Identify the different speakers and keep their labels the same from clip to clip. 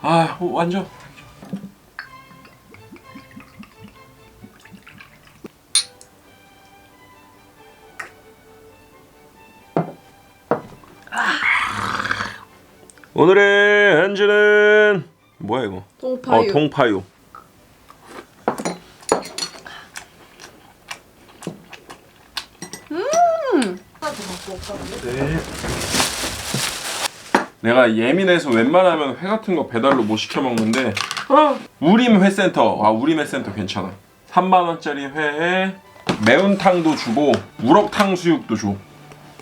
Speaker 1: 아 어, 완전 오늘의 안주는 뭐야 이거?
Speaker 2: 동파유.
Speaker 1: 어 동파유. 네. 내가 예민해서 웬만하면 회 같은 거 배달로 못 시켜 먹는데 우림 회센터. 아 우림 회센터 괜찮아. 3만 원짜리 회에 매운탕도 주고 우럭탕수육도 줘.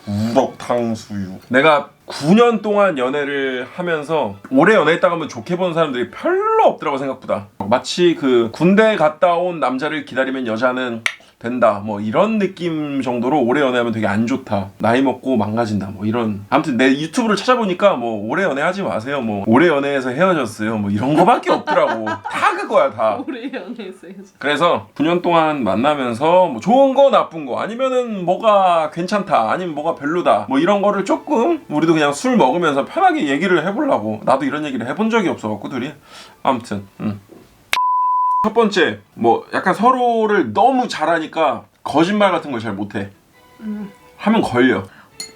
Speaker 3: 우럭탕수육.
Speaker 1: 내가 9년 동안 연애를 하면서 오래 연애했다고 하면 좋게 보는 사람들이 별로 없더라고 생각보다. 마치 그 군대 갔다 온 남자를 기다리면 여자는 된다. 뭐 이런 느낌 정도로 오래 연애하면 되게 안 좋다. 나이 먹고 망가진다. 뭐 이런. 아무튼 내 유튜브를 찾아보니까 뭐 오래 연애하지 마세요. 뭐 오래 연애해서 헤어졌어요. 뭐 이런 거밖에 없더라고. 다 그거야 다.
Speaker 2: 연애에서 헤어졌어.
Speaker 1: 그래서 9년 동안 만나면서 뭐 좋은 거 나쁜 거 아니면은 뭐가 괜찮다 아니면 뭐가 별로다 뭐 이런 거를 조금 우리도 그냥 술 먹으면서 편하게 얘기를 해보려고. 나도 이런 얘기를 해본 적이 없어갖고 둘이. 아무튼 음. 첫 번째 뭐 약간 서로를 너무 잘하니까 거짓말 같은 걸 잘 못해 하면 걸려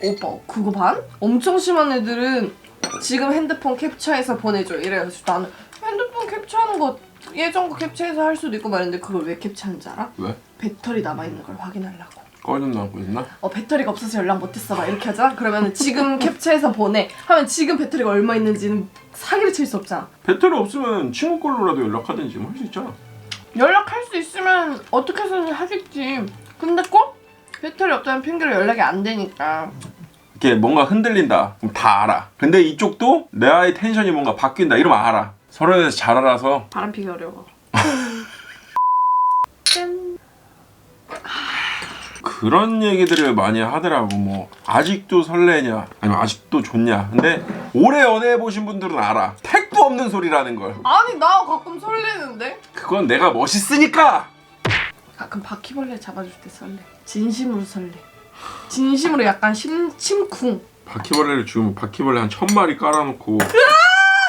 Speaker 2: 오빠 그거 반? 엄청 심한 애들은 지금 핸드폰 캡처해서 보내줘 이래가지고 나는 핸드폰 캡처하는 거 예전 거 캡처해서 할 수도 있고 말인데 그걸 왜 캡처하는지 알아?
Speaker 1: 왜?
Speaker 2: 배터리 남아있는 걸 확인하려고
Speaker 1: 꺼졌나 있나?
Speaker 2: 어 배터리가 없어서 연락 못했어. 막 이렇게 하잖아 그러면 지금 캡처해서 보내. 하면 지금 배터리가 얼마 있는지는 사기를 칠 수 없잖아.
Speaker 1: 배터리 없으면 친구 걸로라도 연락하든지 뭐 할 수 있잖아.
Speaker 2: 연락할 수 있으면 어떻게 해서든 하겠지. 근데 꼭 배터리 없다는 핑계로 연락이 안 되니까.
Speaker 1: 이렇게 뭔가 흔들린다. 그럼 다 알아. 근데 이쪽도 내의 텐션이 뭔가 바뀐다. 이러면 알아. 서로에 대해서 잘 알아서.
Speaker 2: 바람 피기 어려워
Speaker 1: 그런 얘기들을 많이 하더라고. 뭐 아직도 설레냐 아니면 아직도 좋냐. 근데 오래 연애해 보신 분들은 알아. 택도 없는 소리라는 걸.
Speaker 2: 아니 나 가끔 설레는데?
Speaker 1: 그건 내가 멋있으니까!
Speaker 2: 가끔 바퀴벌레 잡아줄 때 설레. 진심으로 설레. 진심으로 약간 심, 심쿵.
Speaker 1: 바퀴벌레를 주면 바퀴벌레 한 천 마리 깔아놓고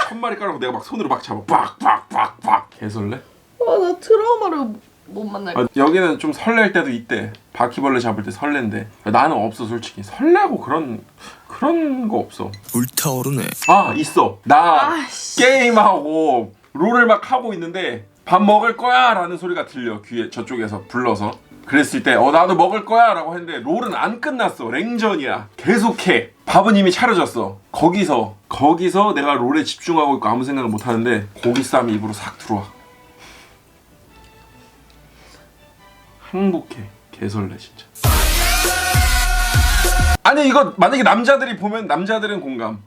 Speaker 1: 천 마리 깔아놓고 내가 막 손으로 막 잡아. 빡빡빡빡 개설레?
Speaker 2: 아나 트라우마를 못 만날
Speaker 1: 아, 여기는 좀 설렐 때도 있대 바퀴벌레 잡을 때 설렌데 나는 없어 솔직히. 설레고 그런 그런 거 없어.
Speaker 3: 불타오르네.
Speaker 1: 아 있어. 나
Speaker 2: 아씨.
Speaker 1: 게임하고 롤을 막 하고 있는데 밥 먹을 거야 라는 소리가 들려 귀에 저쪽에서 불러서. 그랬을 때 어 나도 먹을 거야 라고 했는데 롤은 안 끝났어. 랭전이야. 계속해. 밥은 이미 차려졌어. 거기서 거기서 내가 롤에 집중하고 있고 아무 생각을 못 하는데 고기 쌈이 입으로 싹 들어와. 행복해 개설레 진짜. 아니 이거 만약에 남자들이 보면 남자들은 공감.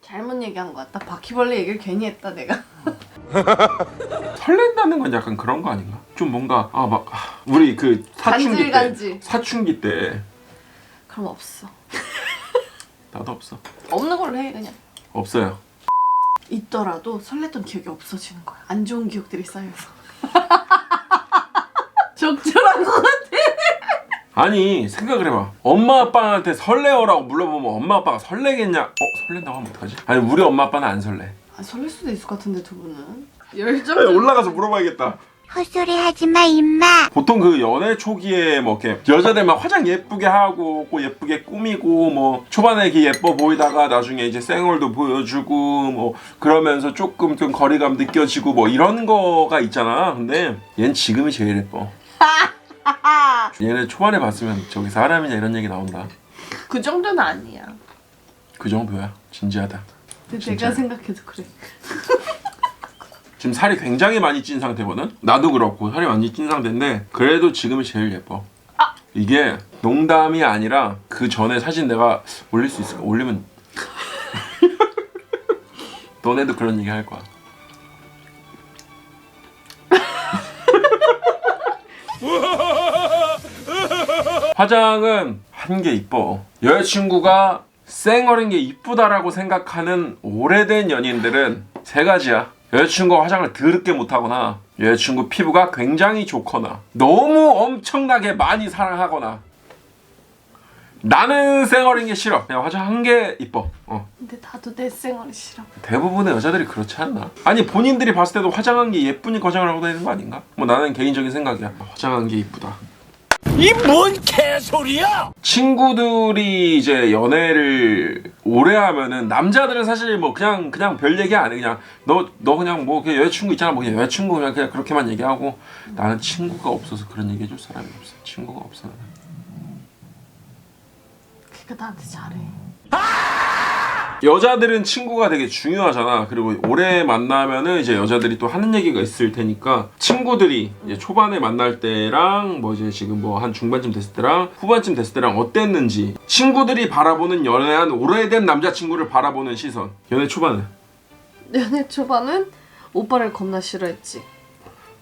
Speaker 2: 잘못 얘기한 것 같다. 바퀴벌레 얘기를 괜히 했다 내가.
Speaker 1: 설렌다는 건 약간 그런 거 아닌가? 좀 뭔가 아 막 우리 그 사춘기
Speaker 2: 간질간질.
Speaker 1: 때 사춘기 때.
Speaker 2: 그럼 없어.
Speaker 1: 나도 없어.
Speaker 2: 없는 걸로 해 그냥.
Speaker 1: 없어요.
Speaker 2: 있더라도 설렜던 기억이 없어지는 거야. 안 좋은 기억들이 쌓여서. 적절한 것같 아
Speaker 1: 아니 생각을 해봐. 엄마 아빠한테 설레어라고 물어보면 엄마 아빠가 설레겠냐? 어 설렌다고 하면 어떡하지? 아니 우리 엄마 아빠는 안 설레.
Speaker 2: 아, 설렐 수도 있을 것 같은데 두 분은 열정
Speaker 1: 빨리 올라가서 물어봐야겠다.
Speaker 4: 헛소리 하지 마, 임마.
Speaker 1: 보통 그 연애 초기에 뭐 이렇게 여자들 막 화장 예쁘게 하고 뭐 예쁘게 꾸미고 뭐 초반에 이렇게 예뻐 보이다가 나중에 이제 쌩얼도 보여주고 뭐 그러면서 조금 좀 거리감 느껴지고 뭐 이런 거가 있잖아. 근데 얜 지금이 제일 예뻐. 얘네 초반에 봤으면 저기 사람이냐 이런 얘기 나온다.
Speaker 2: 그 정도는 아니야
Speaker 1: 그 정도야. 진지하다.
Speaker 2: 근데
Speaker 1: 진짜.
Speaker 2: 내가 생각해도 그래
Speaker 1: 지금 살이 굉장히 많이 찐 상태거든. 나도 그렇고 살이 많이 찐 상태인데 그래도 지금이 제일 예뻐. 이게 농담이 아니라 그 전에 사진 내가 올릴 수 있을까? 올리면 너네도 그런 얘기 할 거야. 화장은 한 게 이뻐. 여자친구가 쌩얼인 게 이쁘다라고 생각하는 오래된 연인들은 세 가지야. 여자친구가 화장을 더럽게 못하거나 여자친구 피부가 굉장히 좋거나 너무 엄청나게 많이 사랑하거나 나는 쌩얼인 게 싫어. 그냥 화장 한 게 이뻐. 어.
Speaker 2: 근데 나도 내 생활이 싫어.
Speaker 1: 대부분의 여자들이 그렇지 않나? 아니 본인들이 봤을 때도 화장한 게 예쁘니까 화장을 하고 다니는 거 아닌가? 뭐 나는 개인적인 생각이야. 화장한 게 이쁘다.
Speaker 5: 이 뭔 개소리야!
Speaker 1: 친구들이 이제 연애를 오래 하면은 남자들은 사실 뭐 그냥 그냥 별 얘기 안 해. 그냥 너 너 그냥 뭐 그냥 여자친구 있잖아. 뭐 그냥 여자친구 그냥, 그냥 그렇게만 얘기하고 나는 친구가 없어서 그런 얘기 해줄 사람이 없어. 친구가 없어. 나는.
Speaker 2: 그러니까 나한테 잘해.
Speaker 1: 여자들은 친구가 되게 중요하잖아. 그리고 오래 만나면은 이제 여자들이 또 하는 얘기가 있을 테니까 친구들이 이제 초반에 만날 때랑 뭐 이제 지금 뭐 한 중반쯤 됐을 때랑 후반쯤 됐을 때랑 어땠는지 친구들이 바라보는 연애한 오래된 남자친구를 바라보는 시선. 연애 초반에
Speaker 2: 연애 초반은 오빠를 겁나 싫어했지.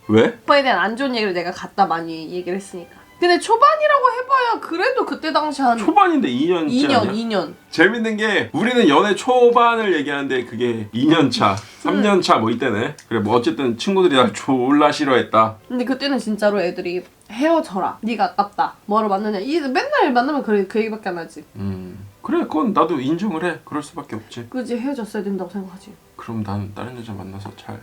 Speaker 1: 왜?
Speaker 2: 오빠에 대한 안 좋은 얘기를 내가 갖다 많이 얘기를 했으니까. 근데 초반이라고 해봐야 그래도 그때 당시 한
Speaker 1: 초반인데 2년째
Speaker 2: 2년,
Speaker 1: 아니야?
Speaker 2: 2년.
Speaker 1: 재밌는 게 우리는 연애 초반을 얘기하는데 그게 2년 차, 3년 차 뭐 이때네. 그래 뭐 어쨌든 친구들이 날 졸라 싫어했다.
Speaker 2: 근데 그때는 진짜로 애들이 헤어져라. 네가 아깝다. 뭐하러 만나냐. 이 맨날 만나면 그, 그 얘기밖에 안 하지.
Speaker 1: 음 그래 그건 나도 인정을 해. 그럴 수밖에 없지.
Speaker 2: 그지 헤어졌어야 된다고 생각하지.
Speaker 1: 그럼 난 다른 여자 만나서 잘.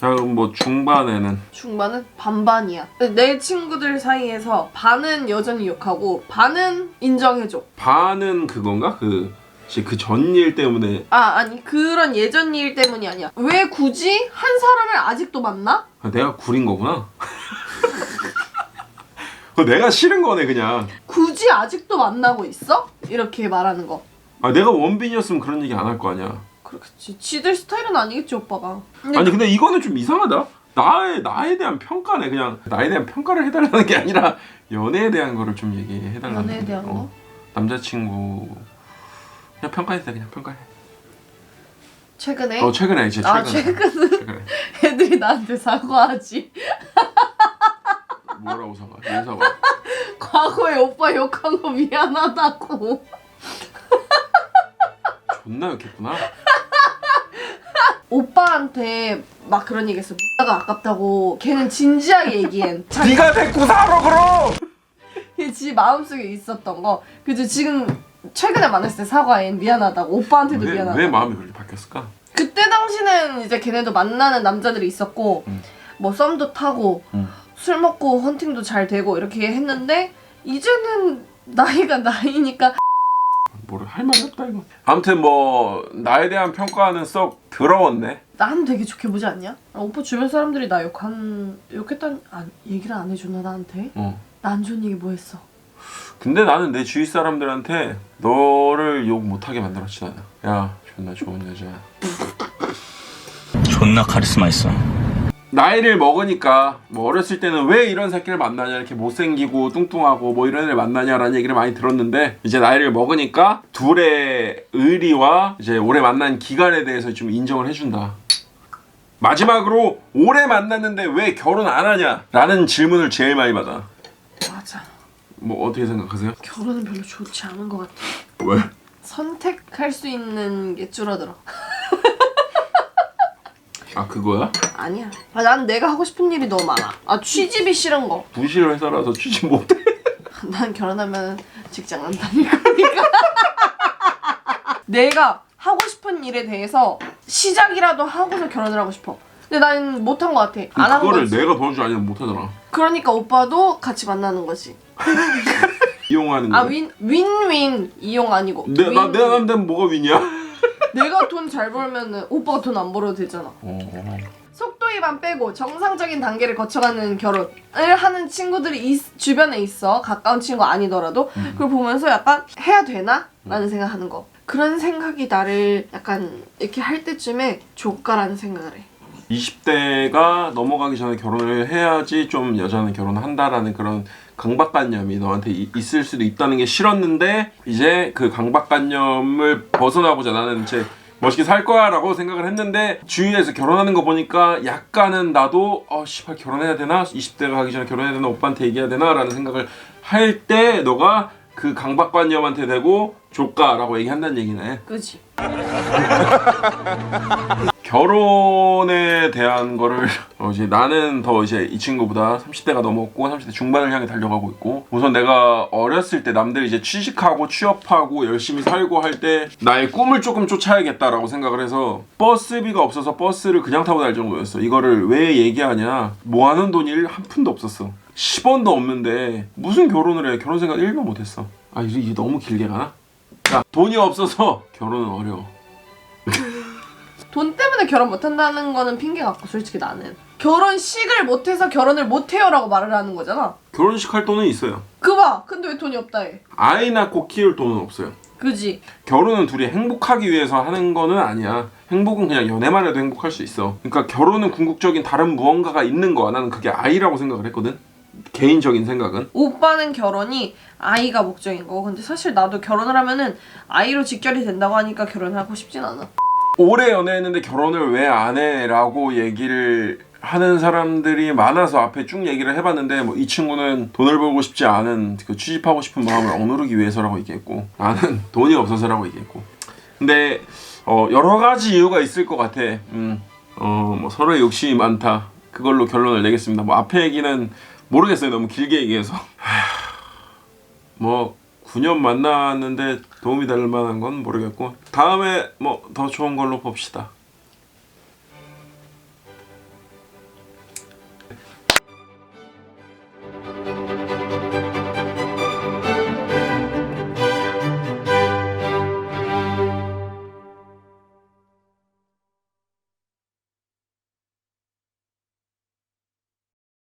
Speaker 1: 자 그럼 뭐 중반에는
Speaker 2: 중반은 반반이야. 내 친구들 사이에서 반은 여전히 욕하고 반은 인정해줘.
Speaker 1: 반은 그건가 그 혹시 그전 일 때문에
Speaker 2: 아 아니 그런 예전 일 때문이 아니야. 왜 굳이 한 사람을 아직도 만나?
Speaker 1: 아, 내가 구린 거구나. 그거 내가 싫은 거네 그냥.
Speaker 2: 굳이 아직도 만나고 있어? 이렇게 말하는 거.
Speaker 1: 아 내가 원빈이었으면 그런 얘기 안 할 거 아니야.
Speaker 2: 그렇겠지. 지들 스타일은 아니겠지 오빠가. 근데
Speaker 1: 아니 근데 이거는 좀 이상하다. 나에 나에 대한 평가네 그냥 나에 대한 평가를 해달라는 게 아니라 연애에 대한 거를 좀 얘기해달라는
Speaker 2: 연애에 대한
Speaker 1: 거.
Speaker 2: 거?
Speaker 1: 남자친구 그냥 평가해 돼 그냥 평가해.
Speaker 2: 최근에
Speaker 1: 어 최근에 이제 최근에.
Speaker 2: 아 최근에
Speaker 1: 최근에.
Speaker 2: 애들이 나한테 사과하지.
Speaker 1: 뭐라고 사과? 왜 사과?
Speaker 2: 과거에 오빠 욕한 거 미안하다고.
Speaker 1: 존나 욕했구나.
Speaker 2: 오빠한테 막 그런 얘기했어. 가 아깝다고. 걔는 진지하게 얘기한. 자기
Speaker 1: 네가 데리고 살아 그럼.
Speaker 2: 지 마음속에 있었던 거. 그죠 지금 최근에 만났을 때 사과해. 미안하다고. 오빠한테도
Speaker 1: 왜,
Speaker 2: 미안하다고.
Speaker 1: 왜 마음이 그렇게 바뀌었을까?
Speaker 2: 그때 당시는 이제 걔네도 만나는 남자들이 있었고
Speaker 1: 음.
Speaker 2: 뭐 썸도 타고
Speaker 1: 음.
Speaker 2: 술 먹고 헌팅도 잘 되고 이렇게 했는데 이제는 나이가 나이니까
Speaker 1: 뭐를 할 말이 없다 이거. 아무튼 뭐 나에 대한 평가는 썩 더러웠네.
Speaker 2: 난 되게 좋게 보지 않냐? 아, 오빠 주변 사람들이 나 욕한 욕했단 안, 얘기를 안 해줬나 나한테?
Speaker 1: 어.
Speaker 2: 나 안 좋은 얘기 뭐 했어?
Speaker 1: 근데 나는 내 주위 사람들한테 너를 욕 못하게 만들었지 나는. 야 존나 좋은 여자야.
Speaker 5: 존나 카리스마 있어.
Speaker 1: 나이를 먹으니까 뭐 어렸을 때는 왜 이런 새끼를 만나냐 이렇게 못생기고 뚱뚱하고 뭐 이런 애를 만나냐라는 얘기를 많이 들었는데 이제 나이를 먹으니까 둘의 의리와 이제 오래 만난 기간에 대해서 좀 인정을 해준다. 마지막으로 오래 만났는데 왜 결혼 안 하냐라는 질문을 제일 많이 받아.
Speaker 2: 맞아.
Speaker 1: 뭐 어떻게 생각하세요?
Speaker 2: 결혼은 별로 좋지 않은 것 같아.
Speaker 1: 왜?
Speaker 2: 선택할 수 있는 게 줄어들어.
Speaker 1: 아 그거야?
Speaker 2: 아니야. 아, 난 내가 하고 싶은 일이 너무 많아. 아 취집이 싫은 거.
Speaker 1: 부실 회사라서 취직 못해.
Speaker 2: 난 결혼하면 직장 안 다닐 거니까. 내가 하고 싶은 일에 대해서 시작이라도 하고서 결혼을 하고 싶어. 근데 난 못한 것 같아. 안 한
Speaker 1: 그거를
Speaker 2: 거지.
Speaker 1: 내가 도와주지 않으면 못하잖아.
Speaker 2: 그러니까 오빠도 같이 만나는 거지.
Speaker 1: 이용하는
Speaker 2: 아
Speaker 1: 거.
Speaker 2: 윈 윈윈 이용 아니고.
Speaker 1: 내, 나
Speaker 2: 윈-
Speaker 1: 내가 남자면 뭐가 위냐?
Speaker 2: 내가 돈 잘 벌면은 오빠가 돈 안 벌어도 되잖아.
Speaker 1: 어.
Speaker 2: 속도 위반 빼고 정상적인 단계를 거쳐가는 결혼을 하는 친구들이 있- 주변에 있어 가까운 친구 아니더라도 그걸 보면서 약간 해야 되나? 라는 생각하는 거 그런 생각이 나를 약간 이렇게 할 때쯤에 조카라는 생각을 해
Speaker 1: 20대가 넘어가기 전에 결혼을 해야지 좀 여자는 결혼한다라는 그런 강박관념이 너한테 이- 있을 수도 있다는 게 싫었는데 이제 그 강박관념을 벗어나고자 나는 이제 멋있게 살 거야라고 생각을 했는데 주위에서 결혼하는 거 보니까 약간은 나도 어 씨발 결혼해야 되나 20대가 가기 전에 결혼해야 되나 오빠한테 얘기해야 되나라는 생각을 할 때 너가 그 강박관념한테 대고 조카라고 얘기한다는 얘기네.
Speaker 2: 그지?
Speaker 1: 결혼에 대한 거를 어, 이제 나는 더 이제 이 친구보다 30대가 넘었고 30대 중반을 향해 달려가고 있고 우선 내가 어렸을 때 남들이 이제 취직하고 취업하고 열심히 살고 할 때 나의 꿈을 조금 쫓아야겠다라고 생각을 해서 버스비가 없어서 버스를 그냥 타고 다닐 정도였어. 이거를 왜 얘기하냐? 모아놓은 돈이 한 푼도 없었어. 10원도 없는데 무슨 결혼을 해? 결혼 생각 1도 못했어. 아 이게 너무 길게 가나? 야 돈이 없어서 결혼은 어려워
Speaker 2: 돈 때문에 결혼 못한다는 거는 핑계 같고 솔직히 나는. 결혼식을 못해서 결혼을 못해요라고 말을 하는 거잖아.
Speaker 1: 결혼식 할 돈은 있어요.
Speaker 2: 그봐. 근데 왜 돈이 없다 해?
Speaker 1: 아이 낳고 키울 돈은 없어요.
Speaker 2: 그지?
Speaker 1: 결혼은 둘이 행복하기 위해서 하는 거는 아니야. 행복은 그냥 연애만 해도 행복할 수 있어. 그러니까 결혼은 궁극적인 다른 무언가가 있는 거야. 나는 그게 아이라고 생각을 했거든. 개인적인 생각은.
Speaker 2: 오빠는 결혼이 아이가 목적인 거고. 근데 사실 나도 결혼을 하면은 아이로 직결이 된다고 하니까 결혼하고 싶진 않아
Speaker 1: 오래 연애했는데 결혼을 왜 안 해? 라고 얘기를 하는 사람들이 많아서 앞에 쭉 얘기를 해봤는데 뭐 이 친구는 돈을 벌고 싶지 않은 그 취집하고 싶은 마음을 억누르기 위해서라고 얘기했고 나는 돈이 없어서라고 얘기했고. 근데 어 여러 가지 이유가 있을 것 같아. 음 어 뭐 서로의 욕심이 많다. 그걸로 결론을 내겠습니다. 뭐 앞에 얘기는 모르겠어요. 너무 길게 얘기해서. 뭐 9년 만났는데 도움이 될 만한 건 모르겠고 다음에 뭐 더 좋은 걸로 봅시다